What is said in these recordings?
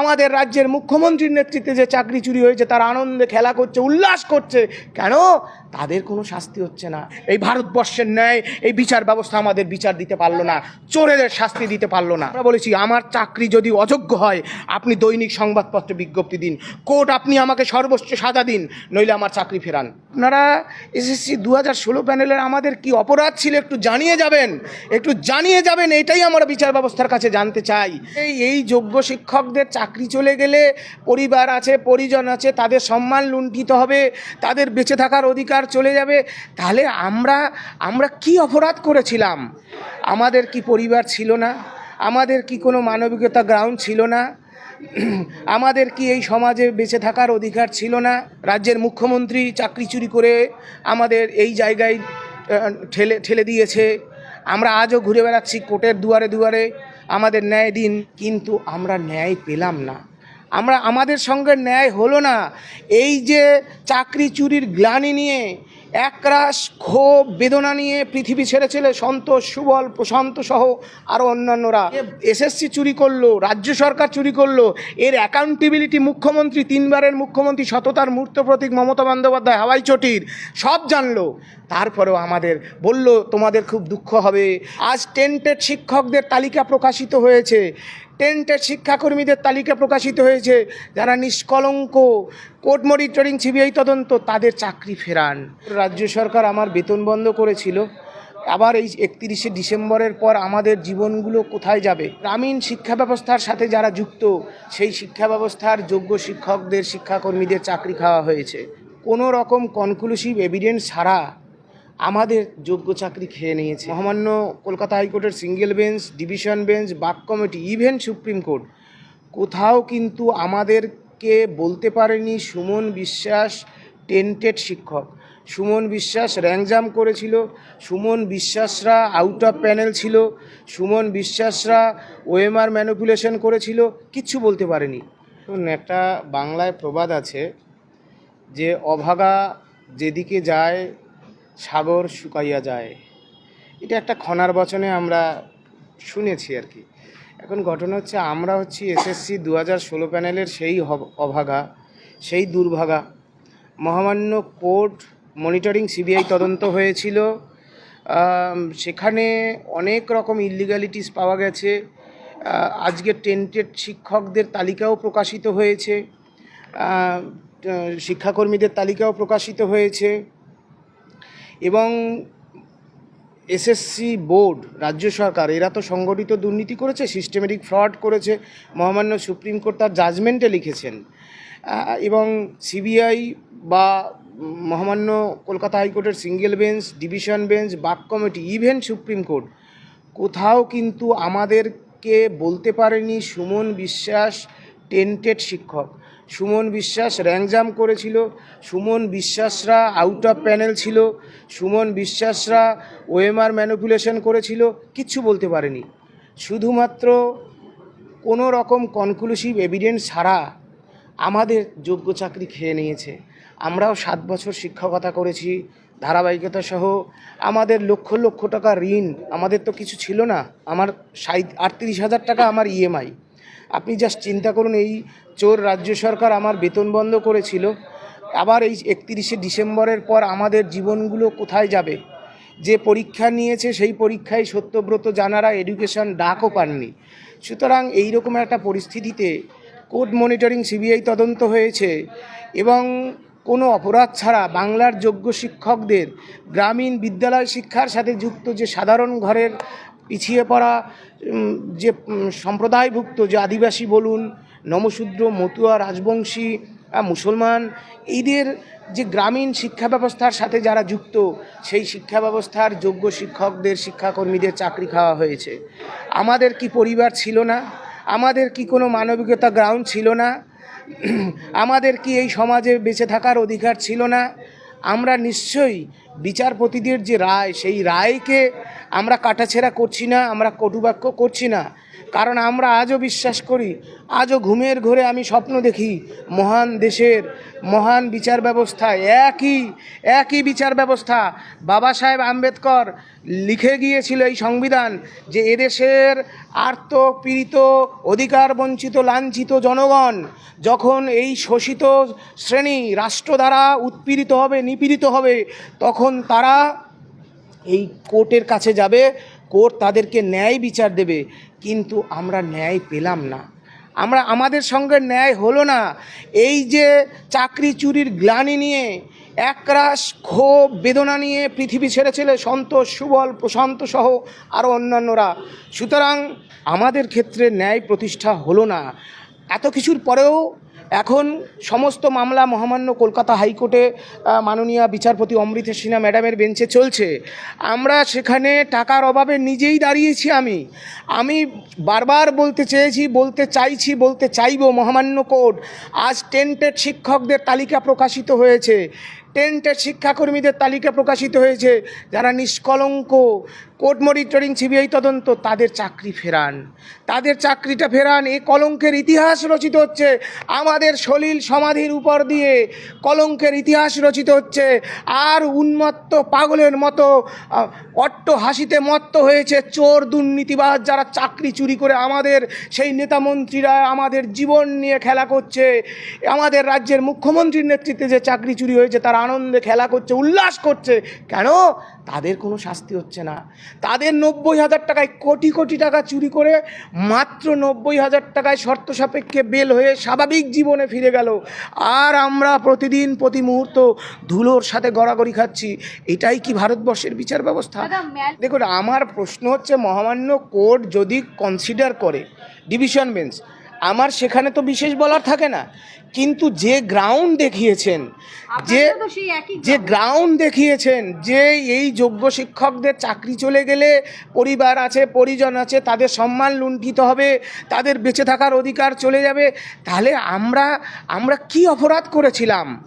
আমাদের রাজ্যের মুখ্যমন্ত্রীর নেতৃত্বে যে চাকরি চুরি হয়েছে, তার আনন্দে খেলা করছে, উল্লাস করছে, কেন? তাদের কোনো শাস্তি হচ্ছে না। এই ভারতবর্ষের ন্যায় এই বিচার ব্যবস্থা আমাদের বিচার দিতে পারল না, চোরেদের শাস্তি দিতে পারল না। আমরা বলেছি, আমার চাকরি যদি অযোগ্য হয়, আপনি দৈনিক সংবাদপত্রে বিজ্ঞপ্তি দিন। কোর্ট, আপনি আমাকে সর্বোচ্চ সাজা দিন, নইলে আমার চাকরি ফেরান। আপনারা এসএসসি দু হাজার ষোলো প্যানেলের আমাদের কি অপরাধ ছিল একটু জানিয়ে যাবেন? একটু জানিয়ে যাবেন, এটাই আমরা বিচার ব্যবস্থার কাছে জানতে চাই। এই এই যোগ্য শিক্ষকদের চাকরি চলে গেলে পরিবার আছে, পরিজন আছে, তাদের সম্মান লুণ্ঠিত হবে, তাদের বেঁচে থাকার অধিকার চলে যাবে। তাহলে আমরা আমরা কি অপরাধ করেছিলাম? আমাদের কি পরিবার ছিল না? আমাদের কি কোনো মানবিকতা গ্রাউন্ড ছিল না? আমাদের কি এই সমাজে বেঁচে থাকার অধিকার ছিল না? রাজ্যের মুখ্যমন্ত্রী চাকরি চুরি করে আমাদের এই জায়গায় ঠেলে ঠেলে দিয়েছে। আমরা আজও ঘুরে বেড়াচ্ছি কোর্টের দুয়ারে দুয়ারে। আমাদের ন্যায় দিন, কিন্তু আমরা ন্যায় পেলাম না। আমরা আমাদের সঙ্গে ন্যায় হলো না। এই যে চাকরি চুরির গ্লানি নিয়ে একরাশ ক্ষোভ বেদনা নিয়ে পৃথিবী ছেড়েছিল সন্তোষ, সুবল, প্রশান্ত সহ আরও অন্যান্যরা। এসএসসি চুরি করল, রাজ্য সরকার চুরি করল, এর অ্যাকাউন্টেবিলিটি মুখ্যমন্ত্রী, তিনবারের মুখ্যমন্ত্রী সততার মূর্ত প্রতীক মমতা বন্দ্যোপাধ্যায়, হাওয়াই চটির, সব জানলো। তারপরেও আমাদের বলল, তোমাদের খুব দুঃখ হবে। আজ টেন্টেড শিক্ষকদের তালিকা প্রকাশিত হয়েছে। টেন্টেড শিক্ষাকর্মীদের তালিকা প্রকাশিত হয়েছে, যারা নিষ্কলঙ্ক কোর্ট মনিটরিং, সিবিআই তদন্ত, তাদের চাকরি ফেরান। রাজ্য সরকার আমার বেতন বন্ধ করেছিল। আবার এই একত্রিশে ডিসেম্বরের পর আমাদের জীবনগুলো কোথায় যাবে? গ্রামীণ শিক্ষা ব্যবস্থার সাথে যারা যুক্ত, সেই শিক্ষা ব্যবস্থার যোগ্য শিক্ষকদের, শিক্ষাকর্মীদের চাকরি খাওয়া হয়েছে। কোনো রকম কনক্লুসিভ এভিডেন্স ছাড়া আমাদের যোগ্য চাকরি খেয়ে নিয়েছে। মহামান্য কলকাতা হাইকোর্টের সিঙ্গেল বেঞ্চ, ডিভিশন বেঞ্চ, বাক কমিটি, ইভেন সুপ্রিম কোর্ট। কোথাও কিন্তু আমাদেরকে বলতে পারেনি সুমন বিশ্বাস টেন্টেড শিক্ষক। সুমন বিশ্বাস র্যাংজাম করেছিল। সুমন বিশ্বাসরা আউট অফ প্যানেল ছিল। সুমন বিশ্বাসরা ওএমআর ম্যানিপুলেশন করেছিল। কিচ্ছু বলতে পারেনি। একটা বাংলায় প্রবাদ আছে যে, অভাগা যেদিকে যায় সাগর শুকাইয়া যায়। এটা একটা খনার বচনে আমরা শুনেছি আর কি। এখন ঘটনা হচ্ছে আমরা হচ্ছি এসএসসি দু হাজার ষোলো প্যানেলের সেই অভাগা, সেই দুর্ভাগা। মহামান্য কোর্ট মনিটরিং সিবিআই তদন্ত হয়েছিল। সেখানে অনেক রকম ইলিগ্যালিটিস পাওয়া গেছে। আজকে টেন্টেড শিক্ষকদের তালিকাও প্রকাশিত হয়েছে। শিক্ষাকর্মীদের তালিকাও প্রকাশিত হয়েছে। এবং এসএসসি বোর্ড, রাজ্য সরকার, এরা তো সংগঠিত দুর্নীতি করেছে সিস্টেমেটিক ফ্রড করেছে, মহামান্য সুপ্রিম কোর্ট তার জাজমেন্টে লিখেছেন। এবং সিবিআই বা মহামান্য কলকাতা হাইকোর্টের সিঙ্গেল বেঞ্চ ডিভিশন বেঞ্চ বাক কমিটি ইভেন সুপ্রিম কোর্ট, কোথাও কিন্তু আমাদেরকে বলতে পারেনি সুমন বিশ্বাস টেন্টেড শিক্ষক। সুমন বিশ্বাস র্যাংজাম করেছিল, সুমন বিশ্বাসরা আউট অফ প্যানেল ছিল, সুমন বিশ্বাসরা ওএমআর ম্যানিপুলেশন করেছিল, কিচ্ছু বলতে পারেনি। শুধুমাত্র কোনো রকম কনক্লুসিভ এভিডেন্স ছাড়া আমাদের যোগ্য চাকরি খেয়ে নিয়েছে। আমরাও সাত বছর শিক্ষকতা করেছি, ধারাবাহিকতা সহ। আমাদের লক্ষ লক্ষ টাকা ঋণ, আমাদের তো কিছু ছিল না। আমার সাই আটত্রিশ হাজার টাকা আমার ইএমআই আপনি জাস্ট চিন্তা করুন, এই চোর রাজ্য সরকার আমার বেতন বন্ধ করেছিল। আবার এই একত্রিশে ডিসেম্বরের পর আমাদের জীবনগুলো কোথায় যাবে? যে পরীক্ষা নিয়েছে, সেই পরীক্ষায় সত্যব্রত জানারা এডুকেশন ডাকও পাননি। সুতরাং এই রকম একটা পরিস্থিতিতে কোর্ট মনিটরিং সিবিআই তদন্ত হয়েছে এবং কোনো অপরাধ ছাড়া বাংলার যোগ্য শিক্ষকদের, গ্রামীণ বিদ্যালয় শিক্ষার সাথে যুক্ত যে সাধারণ ঘরের পিছিয়ে পড়া যে সম্প্রদায়ভুক্ত, যে আদিবাসী বলুন, নমশূদ্র, মতুয়া, রাজবংশী মুসলমান, এদের যে গ্রামীণ শিক্ষা ব্যবস্থার সাথে যারা যুক্ত, সেই শিক্ষা ব্যবস্থার যোগ্য শিক্ষকদের, শিক্ষাকর্মীদের চাকরি খাওয়া হয়েছে। আমাদের কি পরিবার ছিল না? আমাদের কি কোনো মানবিকতা গ্রাউন্ড ছিল না? আমাদের কি এই সমাজে বেঁচে থাকার অধিকার ছিল না? আমরা নিশ্চয়ই বিচারপতিদের যে রায় সেই রায়কে আমরা কাটাছেড়া করছি না আমরা কটুবাক্য করছি না। কারণ আমরা আজও বিশ্বাস করি, আজও ঘুমের ঘরে আমি স্বপ্ন দেখি, মহান দেশের মহান বিচার ব্যবস্থা একই একই বিচার ব্যবস্থা। বাবা সাহেব আম্বেদকর লিখে গিয়েছিল এই সংবিধান যে এদেশের আর্ত পীড়িত অধিকার বঞ্চিত, লাঞ্ছিত জনগণ যখন এই শোষিত শ্রেণি রাষ্ট্র দ্বারা উৎপীড়িত হবে, নিপীড়িত হবে, তখন তারা এই কোর্টের কাছে যাবে, কোর্ট তাদেরকে ন্যায় বিচার দেবে। কিন্তু আমরা ন্যায় পেলাম না। আমরা আমাদের সঙ্গে ন্যায় হলো না। এই যে চাকরি চুরির গ্লানি নিয়ে একরাশ ক্ষোভ বেদনা নিয়ে পৃথিবী ছেড়েছিল সন্তোষ, সুবল, প্রশান্ত সহ আরও অন্যান্যরা। সুতরাং আমাদের ক্ষেত্রে ন্যায় প্রতিষ্ঠা হলো না। এত কিছুর পরেও এখন সমস্ত মামলা মহামান্য কলকাতা হাইকোর্টে মাননীয় বিচারপতি অমৃতা সিনহা ম্যাডামের বেঞ্চে চলছে। আমরা সেখানে টাকার অভাবে নিজেই দাঁড়িয়েছি আমি। আমি বারবার বলতে চেয়েছি, বলতে চাইছি, বলতে চাইব মহামান্য কোর্ট, আজ টেন্টেড শিক্ষকদের তালিকা প্রকাশিত হয়েছে। টেন্টেড শিক্ষাকর্মীদের তালিকা প্রকাশিত হয়েছে। যারা নিষ্কলঙ্ক কোর্ট মনিটরিং, সিবিআই তদন্ত, তাদের চাকরি ফেরান। তাদের চাকরিটা ফেরান, এই কলঙ্কের ইতিহাস রচিত হচ্ছে। আমাদের সলিল সমাধির উপর দিয়ে কলঙ্কের ইতিহাস রচিত হচ্ছে। আর উন্মত্ত পাগলের মতো অট্ট হাসিতে মত্ত হয়েছে চোর দুর্নীতিবাজ যারা চাকরি চুরি করে আমাদের, সেই নেতা মন্ত্রীরা আমাদের জীবন নিয়ে খেলা করছে। আমাদের রাজ্যের মুখ্যমন্ত্রীর নেতৃত্বে যে চাকরি চুরি হয়েছে, তারা আনন্দে খেলা করছে, উল্লাস করছে। কেন? তাদের কোনো শাস্তি হচ্ছে না। তাদের নব্বই হাজার টাকায় কোটি কোটি টাকা চুরি করে মাত্র নব্বই হাজার টাকায় শর্ত সাপেক্ষে বেল হয়ে স্বাভাবিক জীবনে ফিরে গেল। আর আমরা প্রতিদিন প্রতি মুহূর্ত ধুলোর সাথে গড়াগড়ি খাচ্ছি। এটাই কি ভারতবর্ষের বিচার ব্যবস্থা? দেখুন আমার প্রশ্ন হচ্ছে মহামান্য কোর্ট যদি কনসিডার করে ডিভিশন বেঞ্চ আমার সেখানে তো বিশেষ বলার থাকে না। কিন্তু যে গ্রাউন্ড দেখিয়েছেন যে যে গ্রাউন্ড দেখিয়েছেন যে এই যোগ্য শিক্ষকদের চাকরি চলে গেলে পরিবার আছে পরিজন আছে তাদের সম্মান লুণ্ঠিত হবে তাদের বেঁচে থাকার অধিকার চলে যাবে তাহলে আমরা আমরা কি অপরাধ করেছিলাম?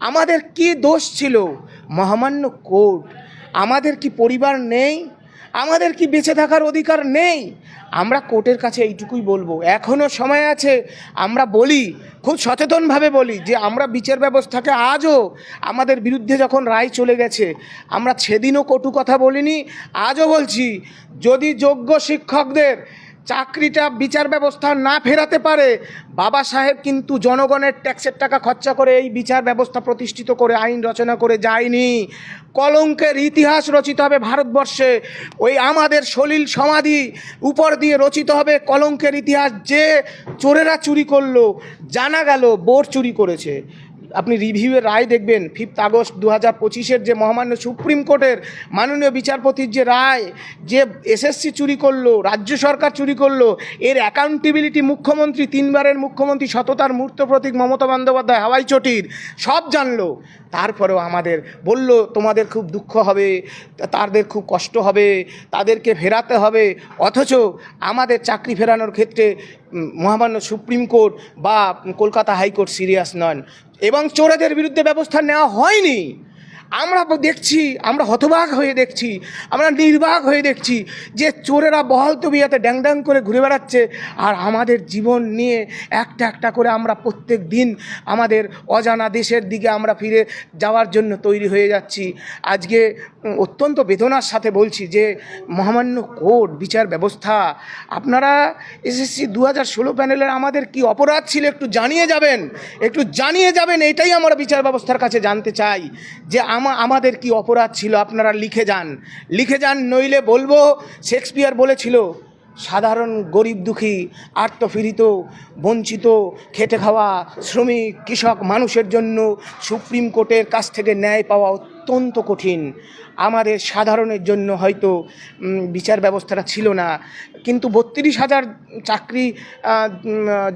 আমাদের কি দোষ ছিল? মহামান্য কোর্ট আমাদের কি পরিবার নেই? আমাদের কি বেঁচে থাকার অধিকার নেই? আমরা কোর্টের কাছে এইটুকুই বলব। এখনও সময় আছে, আমরা বলি, খুব সচেতনভাবে বলি যে আমরা বিচার ব্যবস্থাকে আজও আমাদের বিরুদ্ধে যখন রায় চলে গেছে, আমরা সেদিনও কটু কথা বলিনি, আজও বলছি, যদি যোগ্য শিক্ষকদের চাকরিটা বিচার ব্যবস্থা না ফেরাতে পারে। বাবা সাহেব কিন্তু জনগণের ট্যাক্সের টাকা খরচা করে এই বিচার ব্যবস্থা প্রতিষ্ঠিত করে, আইন রচনা করে যায়নি। কলঙ্কের ইতিহাস রচিত হবে ভারতবর্ষে। ওই আমাদের সলিল সমাধি উপর দিয়ে রচিত হবে কলঙ্কের ইতিহাস। যে চোরেরা চুরি করল, জানা গেল বোর চুরি করেছে। আপনি রিভিউয়ের রায় দেখবেন ফিফথ আগস্ট দু হাজার পঁচিশের যে মহামান্য সুপ্রিম কোর্টের মাননীয় বিচারপতির যে রায়, যে এসএসসি চুরি করল, রাজ্য সরকার চুরি করল, এর অ্যাকাউন্টেবিলিটি মুখ্যমন্ত্রী, তিনবারের মুখ্যমন্ত্রী সততার মূর্ত প্রতীক মমতা বন্দ্যোপাধ্যায়, হাওয়াই চটির, সব জানলো। তারপরেও আমাদের বলল, তোমাদের খুব দুঃখ হবে, তাদের খুব কষ্ট হবে, তাদেরকে ফেরাতে হবে, অথচ আমাদের চাকরি ফেরানোর ক্ষেত্রে মহামান্য সুপ্রিম কোর্ট বা কলকাতা হাইকোর্ট সিরিয়াস নন। এবং চোরেদের বিরুদ্ধে ব্যবস্থা নেওয়া হয়নি। আমরা দেখছি, আমরা হতবাক হয়ে দেখছি, আমরা নির্বাক হয়ে দেখছি যে চোরেরা বহল তবিয়াতে ড্যাং ড্যাং করে ঘুরে বেড়াচ্ছে আর আমাদের জীবন নিয়ে একটা একটা করে আমরা প্রত্যেক দিন আমাদের অজানা দেশের দিকে আমরা ফিরে যাওয়ার জন্য তৈরি হয়ে যাচ্ছি। আজকে অত্যন্ত বেদনার সাথে বলছি যে মহামান্য কোর্ট, বিচার ব্যবস্থা, আপনারা এসএসসি দু হাজার ষোলো প্যানেলের আমাদের কি অপরাধ ছিল একটু জানিয়ে যাবেন? একটু জানিয়ে যাবেন, এটাই আমরা বিচার ব্যবস্থার কাছে জানতে চাই যে আমা আমাদের কি অপরাধ ছিল, আপনারা লিখে যান। লিখে যান, নইলে বলব, শেক্সপিয়ার বলেছিল সাধারণ গরিব দুঃখী, আত্মপীড়িত, বঞ্চিত, খেটে খাওয়া শ্রমিক, কৃষক মানুষের জন্য সুপ্রিম কোর্টের কাছ থেকে ন্যায় পাওয়া অত্যন্ত কঠিন। আমাদের সাধারণের জন্য হয়তো বিচার ব্যবস্থাটা ছিল না। কিন্তু বত্রিশ হাজার চাকরি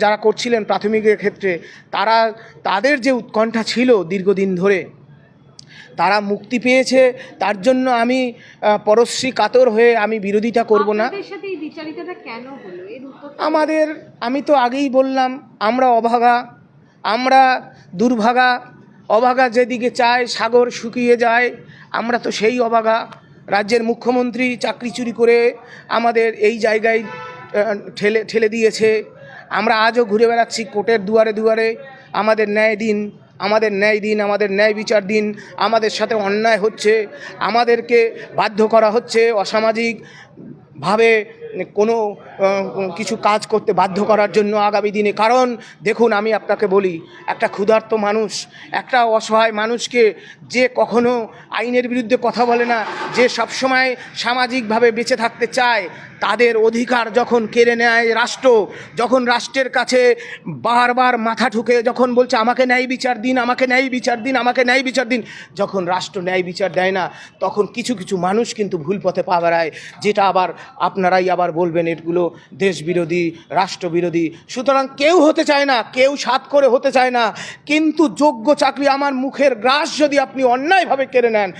যারা করছিলেন প্রাথমিকের ক্ষেত্রে, তারা, তাদের যে উৎকণ্ঠা ছিল দীর্ঘদিন ধরে তারা মুক্তি পেয়েছে তার জন্য আমি পরশ্রী কাতর হয়ে আমি বিরোধিতা করব না। আমাদের আমি তো আগেই বললাম আমরা অভাগা আমরা দুর্ভাগা অভাগা যেদিকে চায় সাগর শুকিয়ে যায় আমরা তো সেই অভাগা। রাজ্যের মুখ্যমন্ত্রী চাকরি চুরি করে আমাদের এই জায়গায় ঠেলে ঠেলে দিয়েছে। আমরা আজও ঘুরে বেড়াচ্ছি কোর্টের দুয়ারে দুয়ারে আমাদের ন্যায় দিন আমাদের ন্যায় দিন, আমাদের ন্যায় বিচার দিন, আমাদের সাথে অন্যায় হচ্ছে, আমাদেরকে বাধ্য করা হচ্ছে অসামাজিক ভাবে কোনো কিছু কাজ করতে বাধ্য করার জন্য আগামী দিনে। কারণ দেখুন, আমি আপনাকে বলি, একটা ক্ষুধার্ত মানুষ, একটা অসহায় মানুষকে যে কখনো আইনের বিরুদ্ধে কথা বলে না, যে সবসময় সামাজিকভাবে বেঁচে থাকতে চায় তাদের অধিকার যখন কেড়ে নেয় রাষ্ট্র, যখন রাষ্ট্রের কাছে বারবার মাথা ঠুকে যখন বলছে, আমাকে ন্যায় বিচার দিন, আমাকে ন্যায় বিচার দিন, আমাকে ন্যায় বিচার দিন, যখন রাষ্ট্র ন্যায় বিচার দেয় না, তখন কিছু কিছু মানুষ কিন্তু ভুল পথে পা বাড়ায়, যেটা আবার আপনারাই আবার বলবেন, এগুলো দেশবিরোধী, রাষ্ট্রবিরোধী। সুতরাং কেউ হতে চায় না, কেউ সাত করে হতে চায় না, কিন্তু যোগ্য চাকরি আমার মুখের গ্রাস যদি আপনি অন্যায়ভাবে কেড়ে নেন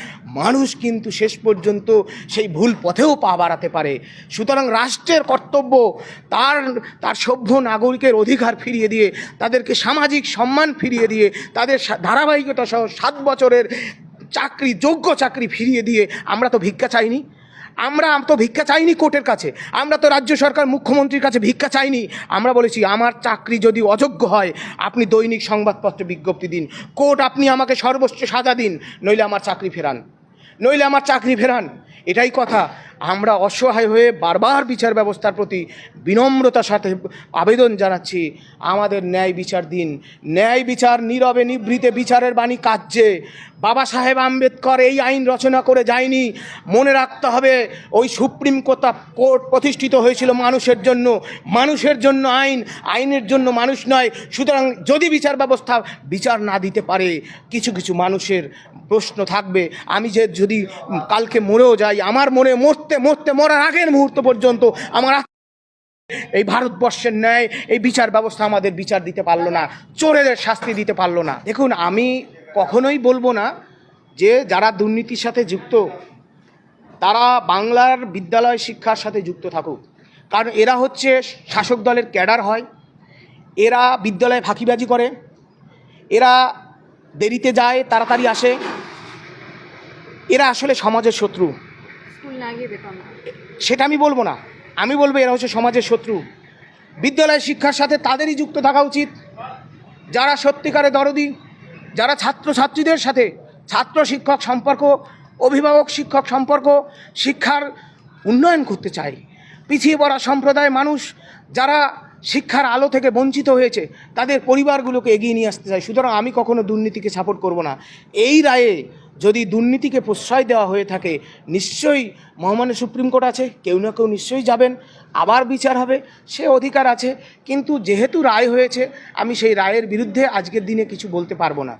মানুষ কিন্তু শেষ পর্যন্ত সেই ভুল পথেও পা বাড়াতে পারে। সুতরাং রাষ্ট্রের কর্তব্য তার তার সভ্য নাগরিকের অধিকার ফিরিয়ে দিয়ে, তাদেরকে সামাজিক সম্মান ফিরিয়ে দিয়ে, তাদের ধারাবাহিকতা সহ সাত বছরের চাকরি, যোগ্য চাকরি ফিরিয়ে দিয়ে আমরা তো ভিক্ষা চাইনি। আমরা তো ভিক্ষা চাইনি কোর্টের কাছে। আমরা তো রাজ্য সরকার মুখ্যমন্ত্রীর কাছে ভিক্ষা চাইনি। আমরা বলেছি, আমার চাকরি যদি অযোগ্য হয়, আপনি দৈনিক সংবাদপত্রে বিজ্ঞপ্তি দিন। কোর্ট আপনি আমাকে সর্বোচ্চ সাজা দিন, নইলে আমার চাকরি ফেরান। নইলে আমার চাকরি ফেরান। এটাই কথা। আমরা অসহায় হয়ে বারবার বিচার ব্যবস্থার প্রতি বিনম্রতার সাথে আবেদন জানাচ্ছি। আমাদের ন্যায় বিচার দিন। ন্যায় বিচার নীরবে নিভৃতে বিচারের বাণী কাজে বাবা সাহেব আম্বেদকর এই আইন রচনা করে যায়নি। মনে রাখতে হবে, ওই সুপ্রিম কোর্ট কোর্ট প্রতিষ্ঠিত হয়েছিল মানুষের জন্য। মানুষের জন্য আইন। আইনের জন্য মানুষ নয়। সুতরাং যদি বিচার ব্যবস্থা বিচার না দিতে পারে, কিছু কিছু মানুষের প্রশ্ন থাকবে। আমি যে যদি কালকে মরেও যাই, আমার মনে মরতে মরতে মরার আগের মুহূর্ত পর্যন্ত আমার এই ভারতবর্ষের ন্যায়, এই বিচার ব্যবস্থা আমাদের বিচার দিতে পারল না, চোরেদের শাস্তি দিতে পারল না। দেখুন, আমি কখনোই বলব না যে যারা দুর্নীতির সাথে যুক্ত, তারা বাংলার বিদ্যালয় শিক্ষার সাথে যুক্ত থাকুক। কারণ এরা হচ্ছে শাসক দলের ক্যাডার হয়, এরা বিদ্যালয়ে ফাঁকিবাজি করে, এরা দেরিতে যায়, তাড়াতাড়ি আসে এরা আসলে সমাজের শত্রু। সেটা আমি বলব না। আমি বলব এরা হচ্ছে সমাজের শত্রু। বিদ্যালয় শিক্ষার সাথে তাদেরই যুক্ত থাকা উচিত। যারা সত্যিকারে দরদি যারা ছাত্র ছাত্রীদের সাথে ছাত্র শিক্ষক সম্পর্ক অভিভাবক শিক্ষক সম্পর্ক শিক্ষার উন্নয়ন করতে চায়। পিছিয়ে পড়া সম্প্রদায় মানুষ যারা শিক্ষার আলো থেকে বঞ্চিত হয়েছে তাদের পরিবারগুলোকে এগিয়ে নিয়ে আসতে চায়। সুতরাং আমি কখনো দুর্নীতিকে সাপোর্ট করব না। এই রায়ে যদি দুর্নীতিকে প্রশ্রয় দেওয়া হয়ে থাকে, নিশ্চয়ই মহামান্য সুপ্রিম কোর্ট আছে, কেউ না কেউ নিশ্চয়ই যাবেন। আবার বিচার হবে, সে অধিকার আছে, কিন্তু যেহেতু রায় হয়েছে, আমি সেই রায়ের বিরুদ্ধে আজকের দিনে কিছু বলতে পারব না।